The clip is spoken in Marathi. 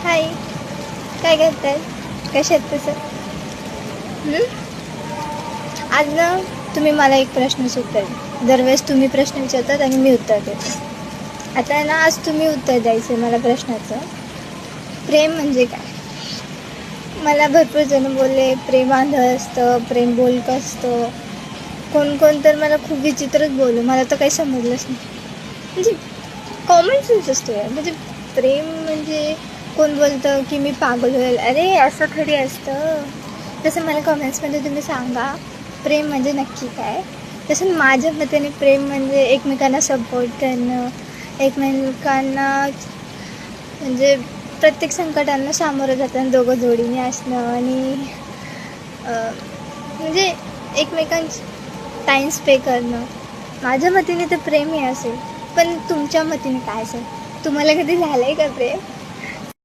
हाय. काय करताय? कसे आहेत तसं? आज ना तुम्ही मला एक प्रश्न उत्तर दरवेळेस तुम्ही प्रश्न विचारतात आणि मी उत्तर देते. आता ना आज तुम्ही उत्तर द्यायचं आहे मला प्रश्नाचं. प्रेम म्हणजे काय? मला भरपूर जण बोलले प्रेम आंधळ असतं प्रेम बोलकं असतं. कोण कोण तर मला खूप विचित्रच बोलू. मला तर काही समजलंच नाही. म्हणजे कॉमन सेन्स असतो यार. म्हणजे प्रेम म्हणजे कोण बोलतं की मी पागल होईल? अरे असं थोडी असतं. तसं मला कमेंट्समध्ये तुम्ही सांगा. प्रेम म्हणजे नक्की काय? तसं माझ्या मतेने प्रेम म्हणजे एकमेकांना सपोर्ट करणं एकमेकांना म्हणजे प्रत्येक संकटांना सामोरं जाताना दोघं जोडीने असणं आणि म्हणजे एकमेकांची टाईम स्पे करणं. माझ्या मतीने तर प्रेम हे असेल. पण तुमच्या मतीने काय असेल? तुम्हाला कधी झालं आहे का प्रेम?